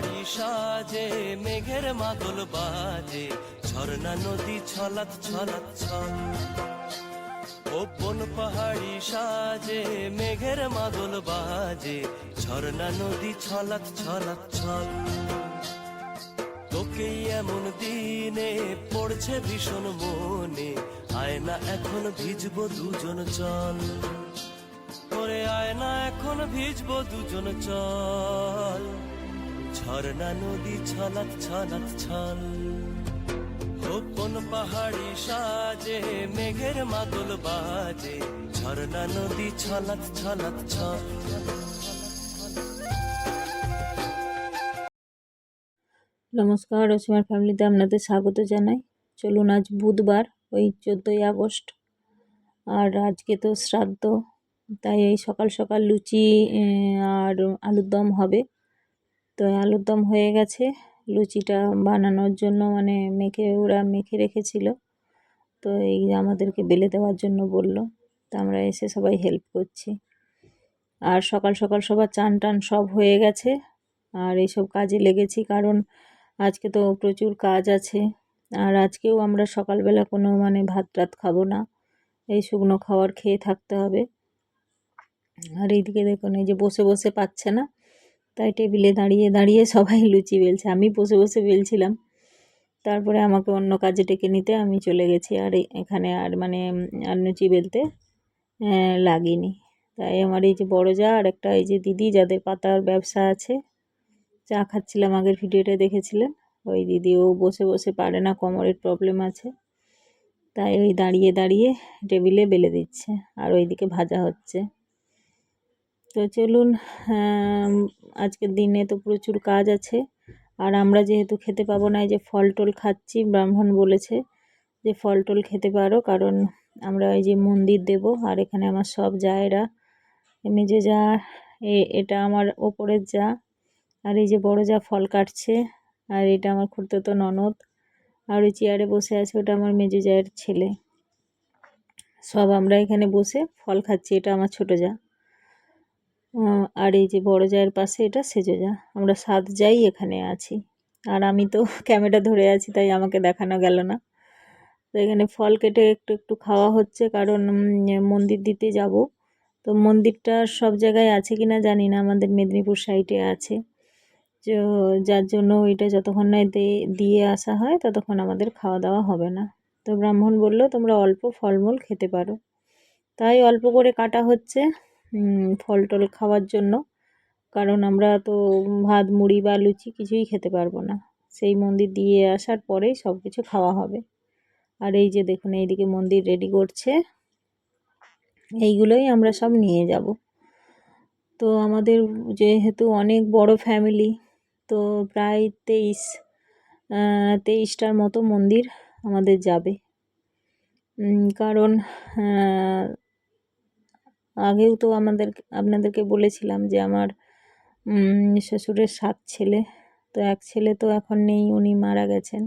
পাহাড়ি সাজে, মেঘের মাদল বাজে, ঝর্ণা নদী ছলাত ছলাত ছল। ও পাহাড়ি সাজে, মেঘের মাদল বাজে, ঝর্ণা নদী ছলাত ছলাত ছল। তোকে এমন দিনে পড়ছে ভীষণ মনে, আয়না এখন ভিজবো দুজন চল। ওরে আয়না এখন ভিজবো দুজন চল। ঝর্ণা নদী ছলাত ছলাত ছল। কোন পাহাড়ি সাজে, মেঘের মাদল বাজে। ঝর্ণা নদী ছলাত ছলাত ছল। নমস্কার, রসিমার ফ্যামিলিতে আপনাদের স্বাগত জানাই। চলুন আজ বুধবার, ওই চোদ্দোই আগস্ট। আর আজকে তো শ্রাদ্ধ, তাই এই সকাল সকাল লুচি আর আলুর দম হবে। তো আলুর দম হয়ে গেছে। লুচিটা বানানোর জন্য মানে মেখে, ওরা মেখে রেখেছিল। তো এই আমাদেরকে বেলে দেওয়ার জন্য বলল। তো আমরা এসে সবাই হেল্প করছি। আর সকাল সকাল সবার চান টান সব হয়ে গেছে। আর এইসব কাজে লেগেছি কারণ আজকে তো প্রচুর কাজ আছে। আর আজকেও আমরা সকালবেলা কোনো মানে ভাত টাত খাব না। এই শুকনো খাবার খেয়ে থাকতে হবে। আর এইদিকে দেখুন, এই যে বসে বসে পাচ্ছে না। তাই টেবিলে দাঁড়িয়ে দাঁড়িয়ে সবাই লুচি বেলছে। আমি বসে বসে বেলছিলাম। তারপরে আমাকে অন্য কাজে ডেকে নিতে আমি চলে গেছি। আর এখানে আর মানে আর লুচি বেলতে লাগিনি। তাই আমার এই যে বড় যা, আর একটা এই যে দিদি যাদের পাতার ব্যবসা আছে, চা খাচ্ছিলাম আগের ভিডিওটা দেখেছিলেন? ওই দিদি, ও বসে বসে পারে না, কোমরের প্রবলেম আছে। তাই ওই দাঁড়িয়ে দাঁড়িয়ে টেবিলে বেলে দিচ্ছে। আর ওইদিকে ভাজা হচ্ছে। তো চলুন আজকের দিনে তো প্রচুর কাজ আছে। আর আমরা যেহেতু খেতে পাবো না, এই যে ফল টল খাচ্ছি, ব্রাহ্মণ বলেছে যে ফল টল খেতে পারো, কারণ আমরা ওই যে মন্দির দেব, আর এখানে আমার সব জায়েরা মেজে যা এ- এটা আমার ওপরের যা, আর এই যে বড় যা ফল কাটছে, আর এটা আমার খুঁড়তে তো ননদ, আর ওই চেয়ারে বসে আছে ওটা আমার মেজো জায়ের ছেলে। সব আমরা এখানে বসে ফল খাচ্ছি, এটা আমার ছোটো যা। আর এই যে বড় জায়ের পাশে এটা সেজো যা আমরা সাত যাই এখানে আছি। আর আমি তো ক্যামেরা ধরে আছি, তাই আমাকে দেখানো গেল না। তো এখানে ফল কেটে একটু একটু খাওয়া হচ্ছে, কারণ মন্দির দিতে যাব। তো মন্দিরটা সব জায়গায় আছে কি না জানি না, আমাদের মেদিনীপুর সাইডে আছে। তো যার জন্য ওইটা যতক্ষণ না দিয়ে আসা হয়, ততক্ষণ আমাদের খাওয়া দাওয়া হবে না। তো ব্রাহ্মণ বলল, তোমরা অল্প ফলমূল খেতে পারো। তাই অল্প করে কাটা হচ্ছে। ফল টল খাওয়ার জন্য। কারণ আমরা তো ভাত, মুড়ি বা লুচি কিছুই খেতে পারব না। সেই মন্দির দিয়ে আসার পরেই সব কিছু খাওয়া হবে। আর এই যে দেখুন, এইদিকে মন্দির রেডি করছে। এইগুলোই আমরা সব নিয়ে যাব। তো আমাদের যেহেতু অনেক বড় ফ্যামিলি তো প্রায় তেইশ তেইশটার মতো মন্দির আমাদের যাবে। কারণ আগেও তো আমাদের আপনাদেরকে বলেছিলাম যে আমার শ্বশুরের সাত ছেলে। তো এক ছেলে তো এখন নেই, উনি মারা গেছেন।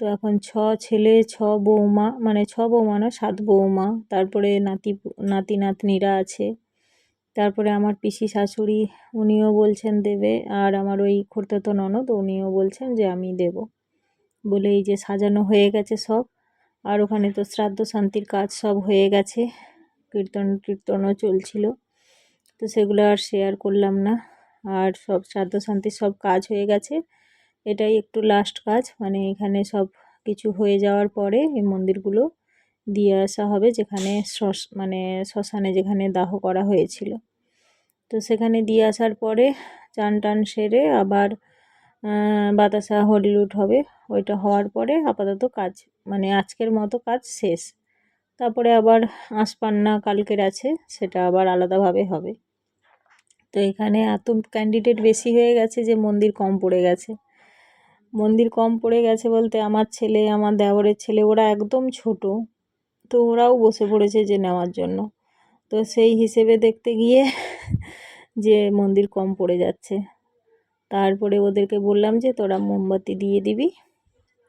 তো এখন ছ ছেলে, ছ বৌমা মানে ছ বৌমা না সাত বৌমা। তারপরে নাতি নাতি নাতনিরা আছে। তারপরে আমার পিসি শাশুড়ি, উনিও বলছেন দেবে। আর আমার ওই খুড়তুতো ননদ, উনিও বলছেন যে আমি দেব। বলে এই যে সাজানো হয়ে গেছে সব। আর ওখানে তো শ্রাদ্ধ শান্তির কাজ সব হয়ে গেছে। কীর্তন কীর্তনও চলছিল। তো সেগুলো আর শেয়ার করলাম না। আর সব শ্রাদ্ধ শান্তির সব কাজ হয়ে গেছে। এটাই একটু লাস্ট কাজ। মানে এখানে সব কিছু হয়ে যাওয়ার পরে এই মন্দিরগুলো দিয়ে আসা হবে যেখানে শ্মশ মানে শ্মশানে যেখানে দাহ করা হয়েছিল। তো সেখানে দিয়ে আসার পরে চান টান সেরে আবার বাতাসা হরিলুট হবে। ওইটা হওয়ার পরে আপাতত কাজ মানে আজকের মতো কাজ শেষ। তারপরে আবার আঁশপান্না কালকের আছে, সেটা আবার আলাদাভাবে হবে। তো এখানে এত ক্যান্ডিডেট বেশি হয়ে গেছে যে মন্দির কম পড়ে গেছে। মন্দির কম পড়ে গেছে বলতে আমার ছেলে, আমার দেওরের ছেলে, ওরা একদম ছোট। তো ওরাও বসে পড়েছে যে নেওয়ার জন্য। তো সেই হিসেবে দেখতে গিয়ে যে মন্দির কম পড়ে যাচ্ছে। তারপরে ওদেরকে বললাম যে তোরা মোমবাতি দিয়ে দিবি।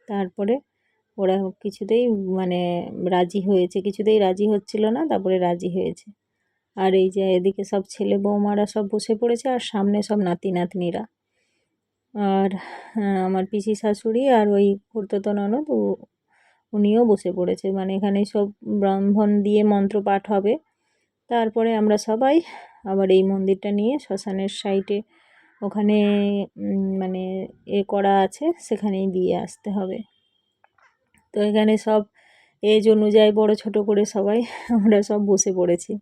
তারপরে ওরা কিছুতেই মানে রাজি হয়েছে, কিছুতেই রাজি হচ্ছিল না, তারপরে রাজি হয়েছে। আর এই যে এদিকে সব ছেলে বৌমারা সব বসে পড়েছে আর সামনে সব নাতি নাতনিরা। আর আমার পিসি শাশুড়ি আর ওই খুড়তো ননদ উনিও বসে পড়েছে। মানে এখানে সব ব্রাহ্মণ দিয়ে মন্ত্র পাঠ হবে। তারপরে আমরা সবাই আবার এই মন্দিরটা নিয়ে শ্মশানের সাইডে ওখানে মানে এ করা আছে, সেখানেই দিয়ে আসতে হবে। তো এখানে সব এজ অনুযায়ী বড় ছোট করে সবাই আমরা সব বসে পড়েছি।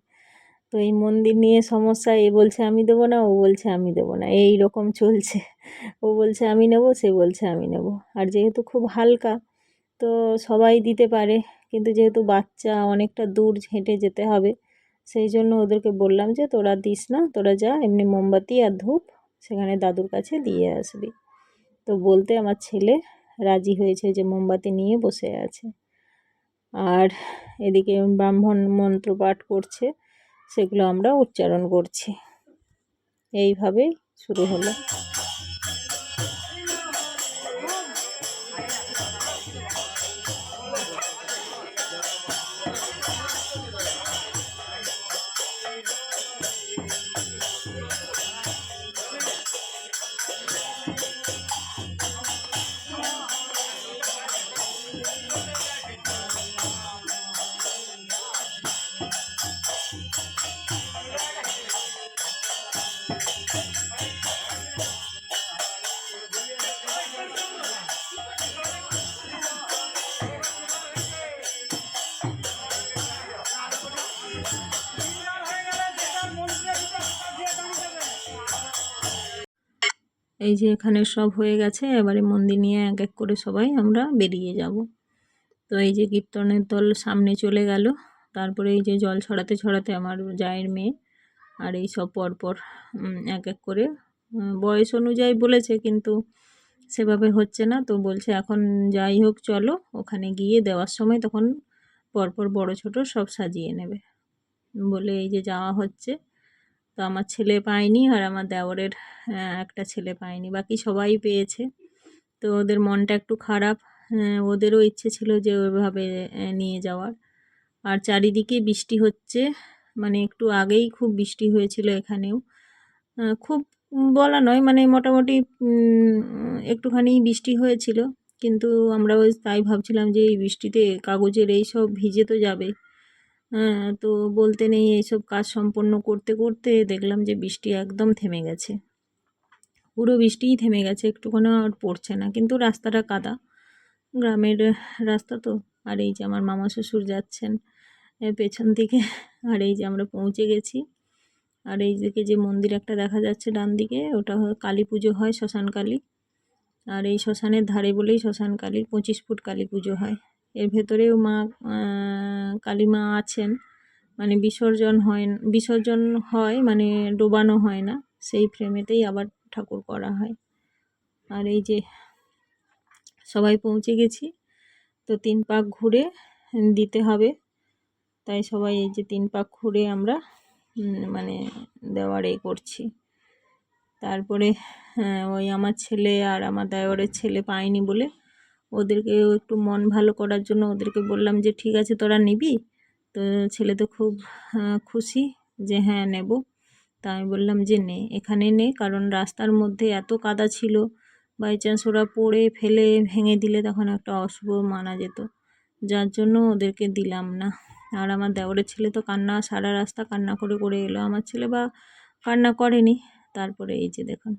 তো এই মন্দির নিয়ে সমস্যা, এ বলছে আমি দেবো না, ও বলছে আমি দেবো না, এই রকম চলছে। ও বলছে আমি নেব, সে বলছে আমি নেব। আর যেহেতু খুব হালকা, তো সবাই দিতে পারে, কিন্তু যেহেতু বাচ্চা অনেকটা দূর হেঁটে যেতে হবে, সেই জন্য ওদেরকে বললাম যে তোরা দিস না, তোরা যা, এমনি মোমবাতি আর ধূপ, সেখানে দাদুর কাছে দিয়ে আসবি। তো বলতে আমার ছেলে রাজি হয়েছে যে মোমবাতি নিয়ে বসে আছে। আর এদিকে ব্রাহ্মণ মন্ত্র পাঠ করছে, সেগুলো আমরা উচ্চারণ করছি। এইভাবেই শুরু হলো। এই যে এখানে সব হয়ে গেছে, এবারে মন্দির নিয়ে এক এক করে সবাই আমরা বেরিয়ে যাব। তো এই যে কীর্তনের দল সামনে চলে গেল, তারপরে এই যে জল ছড়াতে ছড়াতে আমার জায়ের মেয়ে আর এই সব পরপর এক এক করে বয়স অনুযায়ী বলেছে কিন্তু সেভাবে হচ্ছে না। তো বলছে এখন যাই হোক চলো, ওখানে গিয়ে দেওয়ার সময় তখন পরপর বড় ছোট সব সাজিয়ে নেবে। বলে এই যে যাওয়া হচ্ছে। তো আমার ছেলে পায়নি আর আমার দেওরের একটা ছেলে পায়নি, বাকি সবাই পেয়েছে। তো ওদের মনটা একটু খারাপ ওদেরও ইচ্ছে ছিল যে ওইভাবে নিয়ে যাওয়ার। আর চারিদিকে বৃষ্টি হচ্ছে মানে একটু আগেই খুব বৃষ্টি হয়েছিল এখানেও। খুব বলা নয় মানে মোটামুটি একটুখানি বৃষ্টি হয়েছিল। কিন্তু আমরা ওই তাই ভাবছিলাম যে এই বৃষ্টিতে কাগজের এই সব ভিজে তো যাবে। হ্যাঁ তো বলতে নেই এইসব কাজ সম্পন্ন করতে করতে দেখলাম যে বৃষ্টি একদম থেমে গেছে। পুরো বৃষ্টিই থেমে গেছে, একটুখানি আর পড়ছে না, কিন্তু রাস্তাটা কাদা। গ্রামের রাস্তা তো, আর এই যে আমার মামা শ্বশুর যাচ্ছেন পেছন দিকে, আর এই যে আমরা পৌঁছে গেছি। আর এই দিকে যে মন্দির একটা দেখা যাচ্ছে ডান দিকে, ওটা কালী পুজো হয়, শ্মশান কালী। আর এই শ্মশানের ধারে বলেই শ্মশান কালীর পঁচিশ ফুট কালী পুজো হয়। এর ভেতরেও মা কালী মা আছেন। মানে বিসর্জন হয় বিসর্জন হয় মানে ডোবানো হয় না সেই ফ্রেমেতেই আবার ঠাকুর করা হয়। আর এই যে সবাই পৌঁছে গেছি তো তিন পাক ঘুরে দিতে হবে। তাই সবাই এই যে তিন পাক ঘুরে আমরা মানে দেওয়ার এ করছি। তারপরে হ্যাঁ, ওই আমার ছেলে আর আমার দেওরের ছেলে পায়নি বলে ওদেরকেও একটু মন ভালো করার জন্য ওদেরকে বললাম যে, ঠিক আছে, তোরা নিবি? তো ছেলে তো খুব খুশি যে হ্যাঁ নেব। তা আমি বললাম যে, নে, এখানে নে। কারণ রাস্তার মধ্যে এত কাদা ছিল। বাই চান্স ওরা পড়ে ফেলে ভেঙে দিলে তখন একটা অশুভ মানা যেত। যার জন্য ওদেরকে দিলাম না। আর আমার দেওরের ছেলে তো কান্না, সারা রাস্তা কান্না করে করে এলো। আমার ছেলে বা কান্না করেনি। তারপরে এই যে, দেখুন,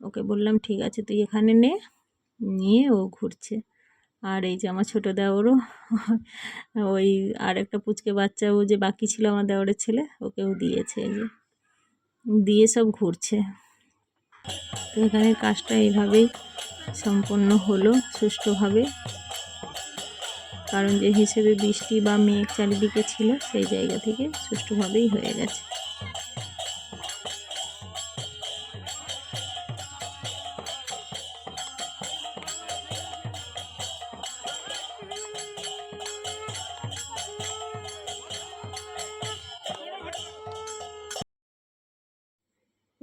ওকে বললাম, ঠিক আছে, তুই এখানে নে। নিয়ে ও ঘুরছে। আর এই যে আমার ছোটো দেওরও ওই আর একটা পুচকে বাচ্চা ও যে বাকি ছিল আমার দেওরের ছেলে, ওকেও দিয়েছে এই যে। দিয়ে সব ঘুরছে। তো এখানে কাজটা এইভাবেই সম্পন্ন হলো সুষ্ঠুভাবে। কারণ যে হিসেবে বৃষ্টি বা মেঘ চারিদিকে ছিল, সেই জায়গা থেকে সুষ্ঠুভাবেই হয়ে গেছে।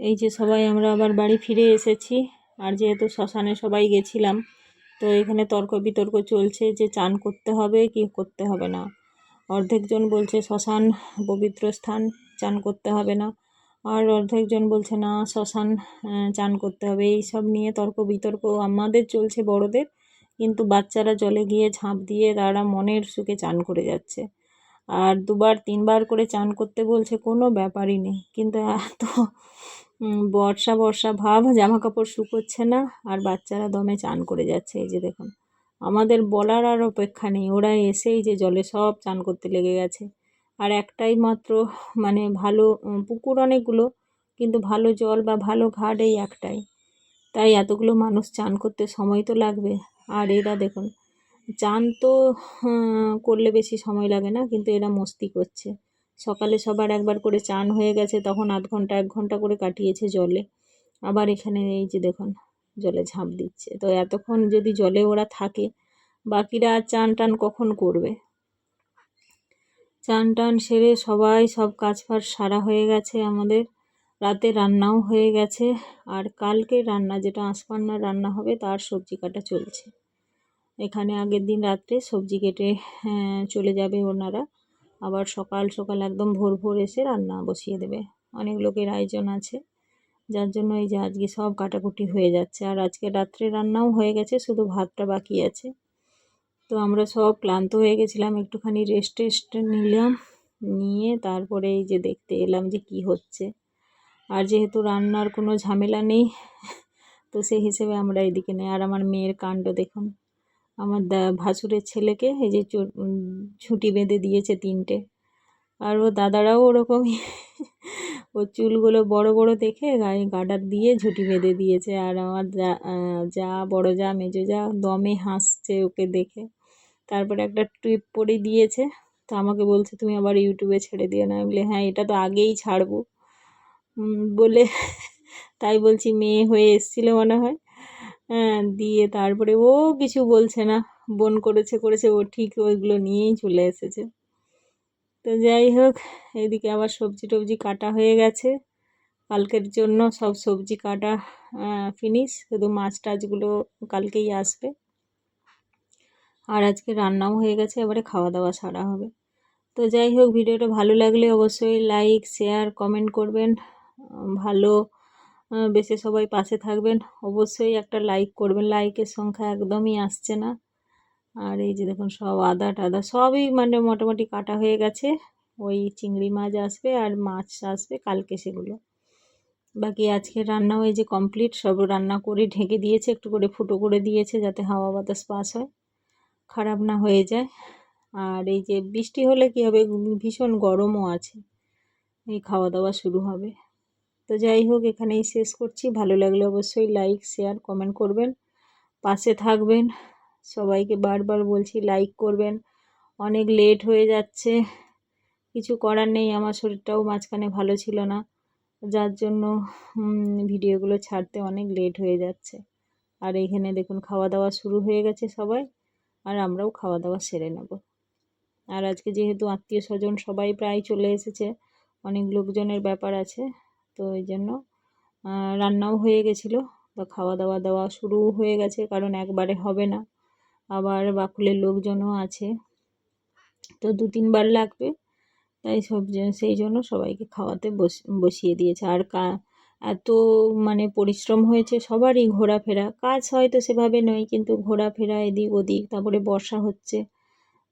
এই যে সবাই আমরা আবার বাড়ি ফিরে এসেছি। আর যেহেতু শ্মশানে সবাই গেছিলাম, তো এখানে তর্ক বিতর্ক চলছে যে চান করতে হবে কি করতে হবে না। অর্ধেকজন বলছে শ্মশান পবিত্র স্থান, চান করতে হবে না। আর অর্ধেকজন বলছে না, শ্মশান চান করতে হবে। এই সব নিয়ে তর্ক বিতর্ক আমাদের চলছে বড়দের, কিন্তু বাচ্চারা জলে গিয়ে ঝাঁপ দিয়ে তারা মনের সুখে চান করে যাচ্ছে। আর দুবার, তিনবার করে চান করতে বলছে কোনো ব্যাপারই নেই। কিন্তু এত বর্ষা বর্ষা ভাব জামা কাপড় শুকোচ্ছে না আর বাচ্চারা দমে চান করে যাচ্ছে, এই যে দেখুন। আমাদের বলার আর অপেক্ষা নেই, ওরা এসেই যে জলে সব চান করতে লেগে গেছে। আর একটাই মাত্র মানে ভালো পুকুর অনেকগুলো, কিন্তু ভালো জল বা ভালো ঘাট এই একটাই। তাই এতগুলো মানুষ চান করতে সময় তো লাগবে। আর এরা দেখুন, চান তো করলে বেশি সময় লাগে না, কিন্তু এরা মস্তি করছে। সকালে সবার একবার করে চান হয়ে গেছে তখন আধ ঘণ্টা এক ঘণ্টা করে কাটিয়েছে জলে। আবার এখানে এই যে দেখুন জলে ঝাঁপ দিচ্ছে। তো এতক্ষণ যদি জলে ওরা থাকে বাকিরা আর চান টান কখন করবে? চান টান সেরে সবাই সব কাজ ফাজ সারা হয়ে গেছে আমাদের। রাতে রান্নাও হয়ে গেছে আর কালকে রান্না যেটা আঁশপান্নার রান্না হবে তার সবজি কাটা চলছে। এখানে আগের দিন রাত্রে সবজি কেটে আহ, চলে যাবে ওনারা। আবার সকাল সকাল একদম ভোর ভোর এসে রান্না বসিয়ে দেবে। অনেক লোকের আয়োজন আছে, যার জন্য এই যে আজকে সব কাটাকুটি হয়ে যাচ্ছে। আর আজকে রাত্রে রান্নাও হয়ে গেছে, শুধু ভাতটা বাকি আছে। তো আমরা সব ক্লান্ত হয়ে গেছিলাম, একটুখানি রেস্ট টেস্ট নিলাম, নিয়ে তারপরে এই যে দেখতে এলাম যে কি হচ্ছে। আর যেহেতু রান্নার কোনো ঝামেলা নেই, তো সেই হিসেবে আমরা এদিকে নেই। আর আমার মেয়ের কাণ্ড দেখুন। আমার ভাসুরের ছেলেকে এই যে ছুটি বেঁধে দিয়েছে তিনটে। আর ও দাদারাও ওরকমই। ও চুলগুলো বড় বড় দেখে গায়ে গাডার দিয়ে ঝুঁটি বেঁধে দিয়েছে। আর আমার যা যা বড় যা মেজো যা দমে হাসছে ওকে দেখে। তারপরে একটা ট্রিপ পরে দিয়েছে। তো আমাকে বলছে, তুমি আবার ইউটিউবে ছেড়ে দিও না। আমি বলি হ্যাঁ এটা তো আগেই ছাড়বো। বলে, তাই বলছি, মেয়ে হয়ে এসেছিল মনে হয়। হ্যাঁ দিয়ে তারপরে ও কিছু বলছে না। বোন করেছে করেছে, ও ঠিক ওইগুলো নিয়েই চলে এসেছে। তো যাই হোক, এদিকে আবার সবজি টবজি কাটা হয়ে গেছে। কালকের জন্য সব সবজি কাটা ফিনিশ শুধু মাছ টাছগুলো কালকেই আসবে। আর আজকে রান্নাও হয়ে গেছে, এবারে খাওয়া দাওয়া সারা হবে। তো যাই হোক, ভিডিওটা ভালো লাগলে অবশ্যই লাইক শেয়ার কমেন্ট করবেন। ভালো বেশি সবাই পাশে থাকবেন। অবশ্যই একটা লাইক করবেন। লাইকের সংখ্যা একদমই আসছে না। আর এই যে দেখুন, সব আদা টাদা সবই মানে মোটামুটি কাটা হয়ে গেছে। ওই চিংড়ি মাছ আসবে আর মাছ আসবে কালকে সেগুলো। বাকি আজকে রান্না এই যে কমপ্লিট সব রান্না করে ঢেকে দিয়েছে, একটু করে ফুটো করে দিয়েছে যাতে হাওয়া বাতাস পাস হয়। খারাপ না হয়ে যায়। আর এই যে বৃষ্টি হলে কী হবে? ভীষণ গরমও আছে। এই খাওয়া দাওয়া শুরু হবে। তো যাই হোক, এখানেই শেষ করছি। ভালো লাগলে অবশ্যই লাইক শেয়ার কমেন্ট করবেন। পাশে থাকবেন। সবাইকে বারবার বলছি লাইক করবেন। অনেক লেট হয়ে যাচ্ছে। কিছু করার নেই। আমার শরীরটাও মাঝখানে ভালো ছিল না। যার জন্য ভিডিওগুলো ছাড়তে অনেক লেট হয়ে যাচ্ছে। আর এখানে দেখুন খাওয়া দাওয়া শুরু হয়ে গেছে সবাই। আর আমরাও খাওয়া দাওয়া সেরে নেব। আর আজকে যেহেতু আত্মীয় স্বজন সবাই প্রায় চলে এসেছে, অনেক লোকজনের ব্যাপার আছে। তো ওই জন্য রান্নাও হয়ে গেছিল। তো খাওয়া দাওয়া দেওয়া শুরু হয়ে গেছে, কারণ একবারে হবে না। আবার বাকুলের লোকজনও আছে। তো দু তিনবার লাগবে, তাই সব সেই জন্য সবাইকে খাওয়াতে বস- বসিয়ে দিয়েছে। আর কা, এত মানে পরিশ্রম হয়েছে সবারই ঘোরাফেরা। কাজ হয়তো সেভাবে নয়, কিন্তু ঘোরাফেরা এদিক ওদিক, তারপরে বর্ষা হচ্ছে।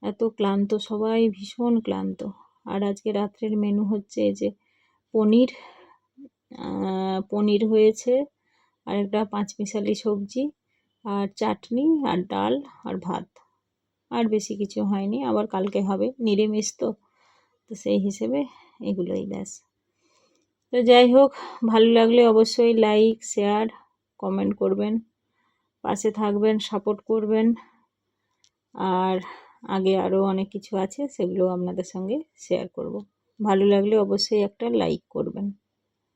এত ক্লান্ত, সবাই ভীষণ ক্লান্ত। আর আজকে রাত্রের মেনু হচ্ছে এই যে পনির পনির হয়েছে, আর একটা পাঁচমিশালি সবজি, আর চাটনি, আর ডাল, আর ভাত। আর বেশি কিছু হয়নি, আবার কালকে হবে, নিরামিষ তো। তো সেই হিসেবে এগুলোই ব্যাস। তো যাই হোক, ভালো লাগলে অবশ্যই লাইক, শেয়ার, কমেন্ট করবেন, পাশে থাকবেন, সাপোর্ট করবেন। আর আগে আরও অনেক কিছু আছে সেগুলো আপনাদের সঙ্গে শেয়ার করব। ভালো লাগলে অবশ্যই একটা লাইক করবেন।